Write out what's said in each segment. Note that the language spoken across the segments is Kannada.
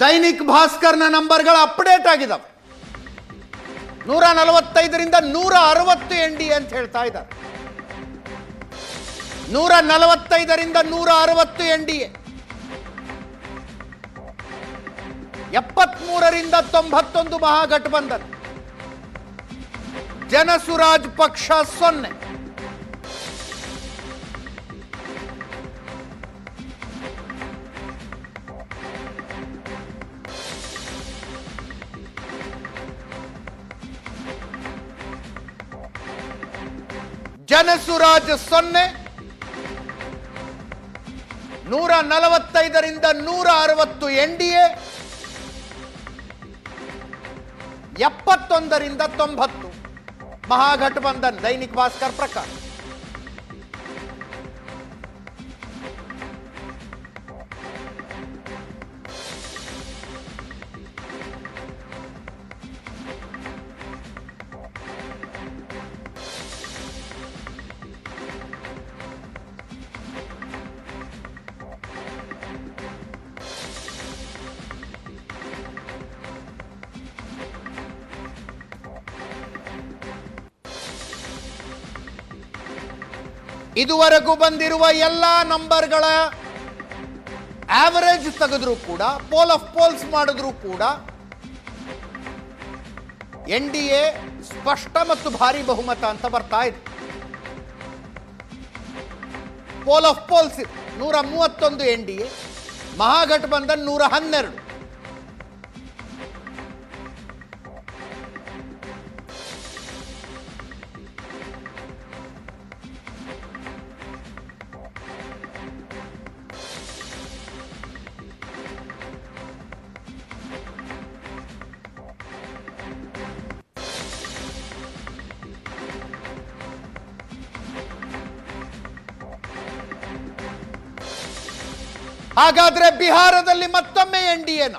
ದೈನಿಕ್ ಭಾಸ್ಕರ್ನ ನಂಬರ್ಗಳು ಅಪ್ಡೇಟ್ ಆಗಿದ್ದಾವೆ ನೂರ ನಲವತ್ತೈದರಿಂದ ನೂರ ಅರವತ್ತು ಎನ್ ಡಿ ಅಂತ ಹೇಳ್ತಾ ಇದ್ದಾರೆ. ನೂರ ನಲವತ್ತೈದರಿಂದ ನೂರ ಅರವತ್ತು ಎನ್ ಡಿ ಎಪ್ಪತ್ಮೂರರಿಂದ ತೊಂಬತ್ತೊಂದು ಮಹಾಗಠಬಂಧನ್ ಜನಸುರಾಜ್ ಪಕ್ಷ ಸೊನ್ನೆ. ಜನಸುರಾಜ್ ಸೊನ್ನೆ, ನೂರ ನಲವತ್ತೈದರಿಂದ ನೂರ ಅರವತ್ತು ಎನ್ ಡಿ ಎ, ಎಪ್ಪತ್ತೊಂದರಿಂದ ತೊಂಬತ್ತು. ಮಹಾಗಠಬಂಧನ್ ದೈನಿಕ್ ಭಾಸ್ಕರ್ ಪ್ರಕಾರ ಇದುವರೆಗೂ ಬಂದಿರುವ ಎಲ್ಲ ನಂಬರ್ಗಳ ಆವರೇಜ್ ತೆಗೆದ್ರೂ ಕೂಡ ಪೋಲ್ ಆಫ್ ಪೋಲ್ಸ್ ಮಾಡಿದ್ರೂ ಕೂಡ ಎನ್ ಡಿ ಎ ಸ್ಪಷ್ಟ ಮತ್ತು ಭಾರಿ ಬಹುಮತ ಅಂತ ಬರ್ತಾ ಇದೆ. ಪೋಲ್ ಆಫ್ ಪೋಲ್ಸ್ ನೂರ ಮೂವತ್ತೊಂದು ಎನ್ ಡಿ ಎ ಮಹಾಗಠಬಂಧನ್ ನೂರ ಹನ್ನೆರಡು. ಹಾಗಾದ್ರೆ ಬಿಹಾರದಲ್ಲಿ ಮತ್ತೊಮ್ಮೆ ಎನ್ ಡಿ ಎನ?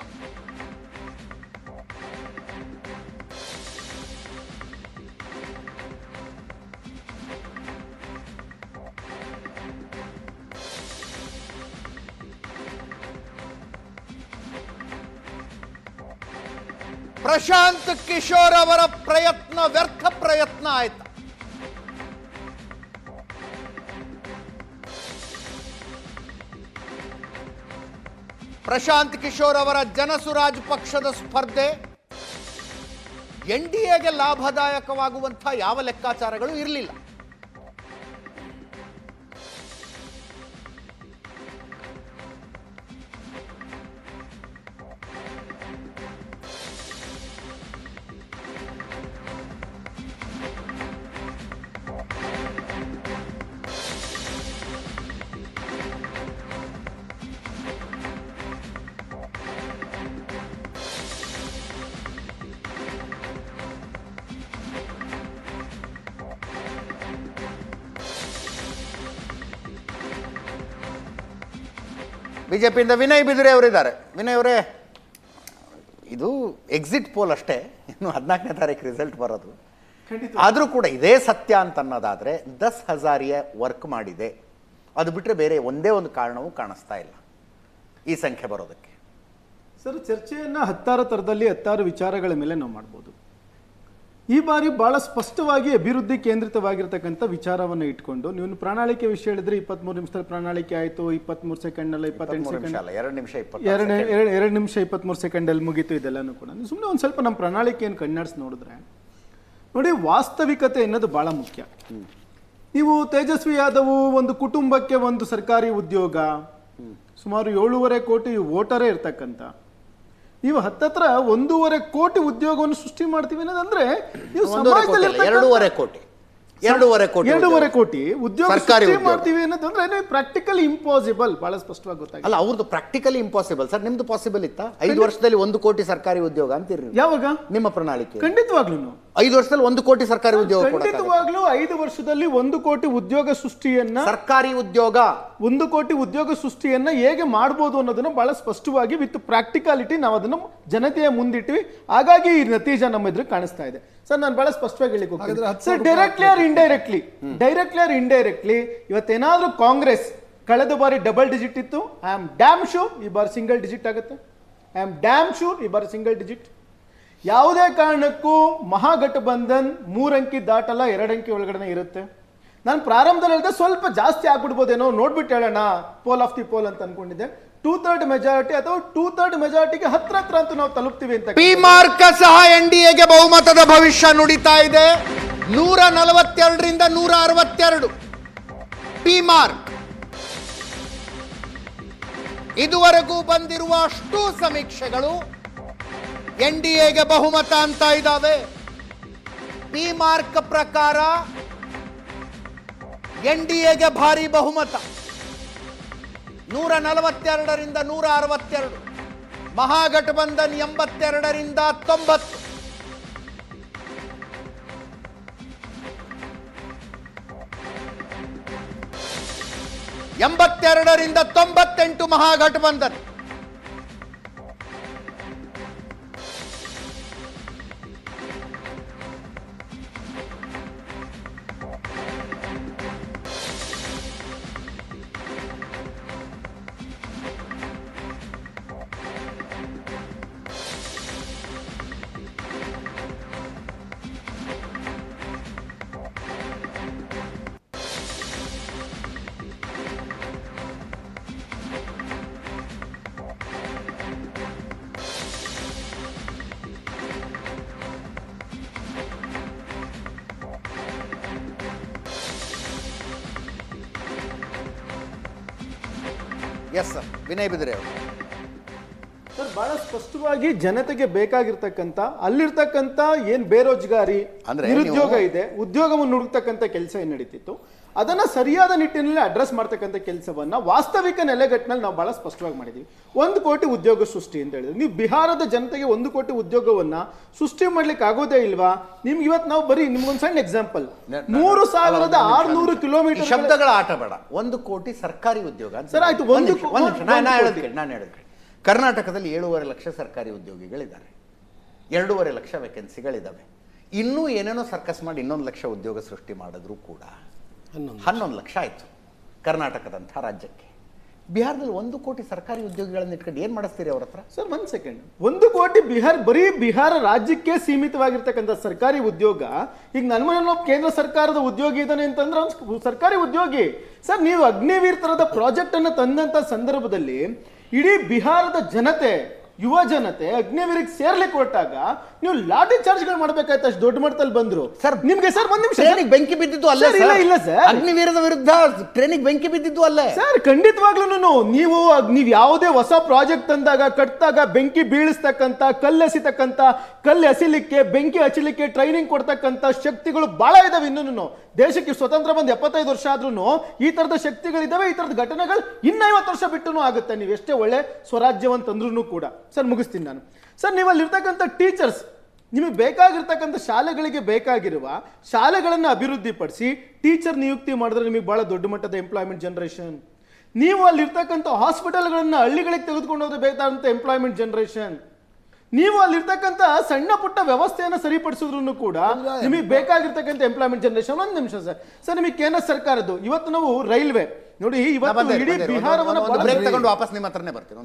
ಪ್ರಶಾಂತ್ ಕಿಶೋರ್ ಅವರ ಪ್ರಯತ್ನ ವ್ಯರ್ಥ ಪ್ರಯತ್ನ ಆಯ್ತು. ಪ್ರಶಾಂತ್ ಕಿಶೋರ್ ಅವರ ಜನಸುರಾಜ್ ಪಕ್ಷದ ಸ್ಪರ್ಧೆ. ಎನ್ ಡಿ ಎಗೆ ಲಾಭದಾಯಕವಾಗುವಂಥ ಯಾವ ಲೆಕ್ಕಾಚಾರಗಳು ಇರಲಿಲ್ಲ. ಬಿಜೆಪಿಯಿಂದ ವಿನಯ್ ಬಿದುರೆ ಅವರಿದ್ದಾರೆ. ವಿನಯ್ ಅವರೇ ಇದು ಎಕ್ಸಿಟ್ ಪೋಲ್ ಅಷ್ಟೇ. ಇನ್ನು ಹದಿನಾಲ್ಕನೇ ತಾರೀಕು ರಿಸಲ್ಟ್ ಬರೋದು. ಆದರೂ ಕೂಡ ಇದೇ ಸತ್ಯ ಅಂತ ಅನ್ನೋದಾದರೆ ದಸ್ ಹಜಾರಿಯ ವರ್ಕ್ ಮಾಡಿದೆ. ಅದು ಬಿಟ್ಟರೆ ಬೇರೆ ಒಂದೇ ಒಂದು ಕಾರಣವೂ ಕಾಣಿಸ್ತಾ ಇಲ್ಲ ಈ ಸಂಖ್ಯೆ ಬರೋದಕ್ಕೆ. ಸರ್ ಚರ್ಚೆಯನ್ನು ಹತ್ತಾರು ಥರದಲ್ಲಿ ಹತ್ತಾರು ವಿಚಾರಗಳ ಮೇಲೆ ನಾವು ಮಾಡ್ಬೋದು. ಈ ಬಾರಿ ಬಹಳ ಸ್ಪಷ್ಟವಾಗಿ ಅಭಿವೃದ್ಧಿ ಕೇಂದ್ರಿತವಾಗಿರ್ತಕ್ಕಂಥ ವಿಚಾರವನ್ನು ಇಟ್ಕೊಂಡು ನೀವು ಪ್ರಣಾಳಿಕೆ ವಿಷಯ ಹೇಳಿದ್ರೆ ಇಪ್ಪತ್ಮೂರು ನಿಮಿಷದಲ್ಲಿ ಪ್ರಣಾಳಿಕೆ ಆಯಿತು ಇಪ್ಪತ್ಮೂರು ಸೆಕೆಂಡ್ ಅಲ್ಲ ಇಪ್ಪತ್ತೆಂಟು ಸೆಕೆಂಡ್ ಅಲ್ಲ ಎರಡು ನಿಮಿಷ ಇಪ್ಪತ್ತು ಎರಡು ಎರಡು ನಿಮಿಷ ಇಪ್ಪತ್ಮೂರು ಸೆಕೆಂಡಲ್ಲಿ ಮುಗೀತು ಇದೆಲ್ಲನೂ ಕೂಡ. ಸುಮ್ಮನೆ ಒಂದು ಸ್ವಲ್ಪ ನಮ್ಮ ಪ್ರಣಾಳಿಕೆಯನ್ನು ಕಣ್ಣಾಡಿಸಿ ನೋಡಿದ್ರೆ ನೋಡಿ ವಾಸ್ತವಿಕತೆ ಅನ್ನೋದು ಬಹಳ ಮುಖ್ಯ. ನೀವು ತೇಜಸ್ವಿ ಯಾದವ್ ಒಂದು ಕುಟುಂಬಕ್ಕೆ ಒಂದು ಸರ್ಕಾರಿ ಉದ್ಯೋಗ ಸುಮಾರು ಏಳೂವರೆ ಕೋಟಿ ವೋಟರೇ ಇರ್ತಕ್ಕಂಥ ನೀವು ಹತ್ತತ್ರ ಒಂದೂವರೆ ಕೋಟಿ ಉದ್ಯೋಗವನ್ನು ಸೃಷ್ಟಿ ಮಾಡ್ತೀವಿ ಅನ್ನೋದಂದ್ರೆ ಎರಡೂವರೆ ಕೋಟಿ. ಎರಡೂವರೆ ಕೋಟಿ ಎರಡೂವರೆ ಕೋಟಿ ಉದ್ಯೋಗ ಸರ್ಕಾರಿ. ಮಾಡ್ತೀವಿ ಅನ್ನೋದಂದ್ರೆ ಪ್ರಾಕ್ಟಿಕಲಿ ಇಂಪಾಸಿಬಲ್ ಬಹಳ ಸ್ಪಷ್ಟವಾಗಿ ಗೊತ್ತಾಗ ಅಲ್ಲ ಅವ್ರದ್ದು ಪ್ರಾಕ್ಟಿಕಲಿ ಇಂಪಾಸಿಬಲ್ ಸರ್ ನಿಮ್ದು ಪಾಸಿಬಲ್ ಇತ್ತಾ? ಐದು ವರ್ಷದಲ್ಲಿ ಒಂದು ಕೋಟಿ ಸರ್ಕಾರಿ ಉದ್ಯೋಗ ಅಂತೀರಿ. ಯಾವಾಗ? ನಿಮ್ಮ ಪ್ರಣಾಳಿಕೆ. ಖಂಡಿತವಾಗ್ಲೂ ಐದು ವರ್ಷದಲ್ಲಿ ಒಂದು ಕೋಟಿ ಸರ್ಕಾರಿ ಉದ್ಯೋಗ? ಖಂಡಿತವಾಗ್ಲೂ ಐದು ವರ್ಷದಲ್ಲಿ ಒಂದು ಕೋಟಿ ಉದ್ಯೋಗ ಸೃಷ್ಟಿಯನ್ನ ಸರ್ಕಾರಿ ಉದ್ಯೋಗ. ಒಂದು ಕೋಟಿ ಉದ್ಯೋಗ ಸೃಷ್ಟಿಯನ್ನ ಹೇಗೆ ಮಾಡಬಹುದು ಅನ್ನೋದನ್ನ ಬಹಳ ಸ್ಪಷ್ಟವಾಗಿ ವಿತ್ ಪ್ರಾಕ್ಟಿಕಾಲಿಟಿ ನಾವು ಅದನ್ನು ಜನತೆಯ ಮುಂದಿಟ್ಟಿವಿ. ಹಾಗಾಗಿ ಈ ನತೀಜ ನಮ್ಮ ಎದುರು ಕಾಣಿಸ್ತಾ ಇದೆ. ಸರ್ ನಾನು ಬಹಳ ಸ್ಪಷ್ಟವಾಗಿ ಹೇಳಿಕ್ sir directly or indirectly directly or indirectly ಇವತ್ತೇನಾದ್ರೂ Congress ಕಳೆದ ಬಾರಿ ಡಬಲ್ ಡಿಜಿಟ್ ಇತ್ತು. ಐ ಆಮ್ ಡ್ಯಾಮ್ ಶೂರ್ ಈ ಬಾರಿ ಸಿಂಗಲ್ ಡಿಜಿಟ್ ಆಗುತ್ತೆ. ಐ ಆಮ್ ಡ್ಯಾಮ್ ಶೂರ್ ಈ ಬಾರಿ ಸಿಂಗಲ್ ಡಿಜಿಟ್ ಯಾವುದೇ ಕಾರಣಕ್ಕೂ ಮಹಾಗಠಬಂಧನ್ ಮೂರಂಕಿ ದಾಟಲ್ಲ ಎರಡಂಕಿ ಒಳಗಡೆ ಇರುತ್ತೆ. ನಾನು ಪ್ರಾರಂಭದಲ್ಲಿ ಹೇಳಿದೆ ಸ್ವಲ್ಪ ಜಾಸ್ತಿ ಆಗ್ಬಿಡ್ಬೋದೇನೋ ನೋಡ್ಬಿಟ್ಟು ಹೇಳೋಣ. ಪೋಲ್ ಆಫ್ ದಿ ಪೋಲ್ ಅಂತ ಅನ್ಕೊಂಡಿದ್ದೆ. ಟೂ ಥರ್ಡ್ ಮೆಜಾರಿಟಿ ಅಥವಾ ಟೂ ಥರ್ಡ್ ಮೆಜಾರಿಟಿಗೆ ಹತ್ರ ಹತ್ರ ಅಂತೂ ನಾವು ತಲುಪ್ತೀವಿ ಅಂತ ಪಿ ಮಾರ್ಕ ಸಹ ಎನ್ ಡಿ ಎಗೆ ಬಹುಮತದ ಭವಿಷ್ಯ ನುಡಿತಾ ಇದೆ. ನೂರ ನಲವತ್ತೆರಡರಿಂದ ನೂರ ಅರವತ್ತೆರಡು. P MARQ. ಇದುವರೆಗೂ ಬಂದಿರುವ ಅಷ್ಟು ಸಮೀಕ್ಷೆಗಳು ಎನ್ ಡಿ ಎಗೆ ಬಹುಮತ ಅಂತ ಇದ್ದಾವೆ. ಪಿ ಮಾರ್ಕ್ ಪ್ರಕಾರ ಎನ್ ಡಿ ಎಗೆ ಭಾರಿ ಬಹುಮತ. ನೂರ ನಲವತ್ತೆರಡರಿಂದ ನೂರ ಅರವತ್ತೆರಡು ಮಹಾಗಠಬಂಧನ್ ಎಂಬತ್ತೆರಡರಿಂದ ತೊಂಬತ್ತು. ಎಂಬತ್ತೆರಡರಿಂದ ತೊಂಬತ್ತೆಂಟು ಮಹಾಗಠಬಂಧನ್ ಎಸ್ ಸರ್ ವಿನಯ್ ಬಿದ್ರೆ ಅವರು. ಸರ್ ಬಹಳ ಸ್ಪಷ್ಟವಾಗಿ ಜನತೆಗೆ ಬೇಕಾಗಿರ್ತಕ್ಕಂಥ ಅಲ್ಲಿರ್ತಕ್ಕಂಥ ಏನ್ ಬೇರೋಜ್ಗಾರಿ ಅಂದ್ರೆ ನಿರುದ್ಯೋಗ ಇದೆ ಉದ್ಯೋಗವನ್ನು ಹುಡುಕ್ತಕ್ಕಂಥ ಕೆಲಸ ಏನ್ ನಡೀತಿತ್ತು? ಅದನ್ನ ಸರಿಯಾದ ನಿಟ್ಟಿನಲ್ಲಿ ಅಡ್ರೆಸ್ ಮಾಡ್ತಕ್ಕಂಥ ಕೆಲಸವನ್ನ ವಾಸ್ತವಿಕ ನೆಲೆಗಟ್ಟಿನಲ್ಲಿ ನಾವು ಬಹಳ ಸ್ಪಷ್ಟವಾಗಿ ಮಾಡಿದೀವಿ. ಒಂದು ಕೋಟಿ ಉದ್ಯೋಗ ಸೃಷ್ಟಿ ಅಂತ ಹೇಳಿದ್ರೆ. ನೀವು ಬಿಹಾರದ ಜನತೆಗೆ ಒಂದು ಕೋಟಿ ಉದ್ಯೋಗವನ್ನ ಸೃಷ್ಟಿ ಮಾಡ್ಲಿಕ್ಕೆ ಆಗೋದೇ ಇಲ್ವಾ? ನಿಮ್ಗೆ ಇವತ್ತು ನಾವು ಬರೀ ನಿಮ್ಗೊಂದು ಸಣ್ಣ ಎಕ್ಸಾಂಪಲ್ ಮೂರು ಸಾವಿರದ ಆರ್ನೂರು ಕಿಲೋಮೀಟರ್ ಶಬ್ದಗಳ ಆಟ ಬೇಡ. ಒಂದು ಕೋಟಿ ಸರ್ಕಾರಿ ಉದ್ಯೋಗ ಅಂತ ಸರ್, ಆಯ್ತು, ಒಂದು ನಾನು ಕರ್ನಾಟಕದಲ್ಲಿ ಏಳುವರೆ ಲಕ್ಷ ಸರ್ಕಾರಿ ಉದ್ಯೋಗಿಗಳಿದ್ದಾರೆ. ಎರಡೂವರೆ ಲಕ್ಷ ವೇಕೆನ್ಸಿಗಳಿದ್ದಾವೆ ಇನ್ನೂ ಏನೇನೋ ಸರ್ಕಸ್ ಮಾಡಿ ಇನ್ನೊಂದು ಲಕ್ಷ ಉದ್ಯೋಗ ಸೃಷ್ಟಿ ಮಾಡಿದ್ರು ಕೂಡ ಹನ್ನೊಂದು ಲಕ್ಷ. ಆಯಿತು ಕರ್ನಾಟಕದಂಥ ರಾಜ್ಯಕ್ಕೆ. ಬಿಹಾರದಲ್ಲಿ ಒಂದು ಕೋಟಿ ಸರ್ಕಾರಿ ಉದ್ಯೋಗಿಗಳನ್ನು ಇಟ್ಕೊಂಡು ಏನು ಮಾಡಿಸ್ತೀರಿ ಅವ್ರ ಹತ್ರ? ಸರ್ ಒಂದು ಸೆಕೆಂಡ್ ಒಂದು ಕೋಟಿ ಬಿಹಾರ್ ಬರೀ ಬಿಹಾರ ರಾಜ್ಯಕ್ಕೆ ಸೀಮಿತವಾಗಿರ್ತಕ್ಕಂಥ ಸರ್ಕಾರಿ ಉದ್ಯೋಗ ಈಗ ನನ್ನ ಮನೇಲಿ ಒಬ್ಬ ಕೇಂದ್ರ ಸರ್ಕಾರದ ಉದ್ಯೋಗಿ ಇದ್ದಾನೆ ಅಂತಂದ್ರೆ ಅವ್ನು ಸರ್ಕಾರಿ ಉದ್ಯೋಗಿ. ಸರ್ ನೀವು ಅಗ್ನಿವೀರ್ ತರದ ಪ್ರಾಜೆಕ್ಟ್ ಅನ್ನು ತಂದಂತ ಸಂದರ್ಭದಲ್ಲಿ ಇಡೀ ಬಿಹಾರದ ಜನತೆ ಯುವ ಜನತೆ ಅಗ್ನಿವೀರಿಗೆ ಸೇರ್ಲಿಕ್ಕೆ ಹೊರಟಾಗ ನೀವು ಲಾಠಿ ಚಾರ್ಜ್ಗಳು ಮಾಡ್ಬೇಕಾಯ್ತು ಅಷ್ಟು ದೊಡ್ಡ ಮಟ್ಟದಲ್ಲಿ ಬಂದ್ರು. ಸರ್, ನಿಮ್ಗೆ ಸರ್ ಒಂದ್ ನಿಮಿಷ ಟ್ರೈನಿಗೆ ಬೆಂಕಿ ಬಿದ್ದಿದ್ದು ಅಲ್ಲೇ ಸರ್, ಇಲ್ಲ ಸರ್. ಇಲ್ಲ ಸರ್. ಅಗ್ನಿವೀರದ ವಿರುದ್ಧ ಟ್ರೈನಿಗೆ ಬೆಂಕಿ ಬಿದ್ದಿದ್ದು ಅಲ್ಲೇ. ಸರ್ ಖಂಡಿತವಾಗ್ಲೂ ನೀವು ನೀವು ಯಾವುದೇ ಹೊಸ ಪ್ರಾಜೆಕ್ಟ್ ತಂದಾಗ ಕಟ್ಟಿದಾಗ ಬೆಂಕಿ ಬೀಳಿಸ್ತಕ್ಕಂಥ ಕಲ್ಲೆಸಿತಕ್ಕಂಥ ಕಲ್ಲು ಎಸಿಲಿಕ್ಕೆ ಬೆಂಕಿ ಹಚ್ಚಲಿಕ್ಕೆ ಟ್ರೈನಿಂಗ್ ಕೊಡ್ತಕ್ಕಂಥ ಶಕ್ತಿಗಳು ಬಹಳ ಇದಾವೆ ಇನ್ನೂ ದೇಶಕ್ಕೆ ಸ್ವತಂತ್ರ ಬಂದು ಎಪ್ಪತ್ತೈದು ವರ್ಷ ಆದ್ರೂ ಈ ತರದ ಶಕ್ತಿಗಳಿದಾವೆ ಈ ತರದ ಘಟನೆಗಳು ಇನ್ನೈವತ್ತು ವರ್ಷ ಬಿಟ್ಟು ಆಗುತ್ತೆ. ನೀವು ಎಷ್ಟೇ ಒಳ್ಳೆ ಸ್ವರಾಜ್ಯವನ್ನು ತಂದ್ರೂ ಕೂಡ. ಸರ್ ಮುಗಿಸ್ತೀನಿ ನಾನು. ಸರ್ ನೀವಲ್ಲಿರ್ತಕ್ಕಂಥ ಟೀಚರ್ಸ್ ನಿಮಗೆ ಬೇಕಾಗಿರ್ತಕ್ಕಂಥ ಶಾಲೆಗಳಿಗೆ ಬೇಕಾಗಿರುವ ಶಾಲೆಗಳನ್ನು ಅಭಿವೃದ್ಧಿಪಡಿಸಿ ಟೀಚರ್ ನಿಯುಕ್ತಿ ಮಾಡಿದ್ರೆ ನಿಮಗೆ ಭಾಳ ದೊಡ್ಡ ಮಟ್ಟದ ಎಂಪ್ಲಾಯ್ಮೆಂಟ್ ಜನರೇಷನ್ ನೀವು ಅಲ್ಲಿರ್ತಕ್ಕಂಥ ಹಾಸ್ಪಿಟಲ್ಗಳನ್ನು ಹಳ್ಳಿಗಳಿಗೆ ತೆಗೆದುಕೊಂಡು ಹೋದ್ರೆ ಬೇಕಾದಂಥ ಎಂಪ್ಲಾಯ್ಮೆಂಟ್ ಜನರೇಷನ್ ನೀವು ಅಲ್ಲಿರ್ತಕ್ಕಂಥ ಸಣ್ಣ ಪುಟ್ಟ ವ್ಯವಸ್ಥೆಯನ್ನು ಸರಿಪಡಿಸಿದ್ರು ಕೂಡ ನಿಮಗೆ ಬೇಕಾಗಿರ್ತಕ್ಕಂಥ ಎಂಪ್ಲಾಯ್ಮೆಂಟ್ ಜನರೇಷನ್ ಒಂದು ನಿಮಿಷ ಸರ್. ಸರ್ ನಿಮಗೆ ಕೇಂದ್ರ ಸರ್ಕಾರದ್ದು ಇವತ್ತು ನಾವು ರೈಲ್ವೆ. ನೋಡಿ ಇವತ್ತು ಇಡೀ ಬಿಹಾರವನ್ನು ತಗೊಂಡು ವಾಪಸ್ ನಿಮ್ಮ ಹತ್ರನೇ ಬರ್ತೀನಿ.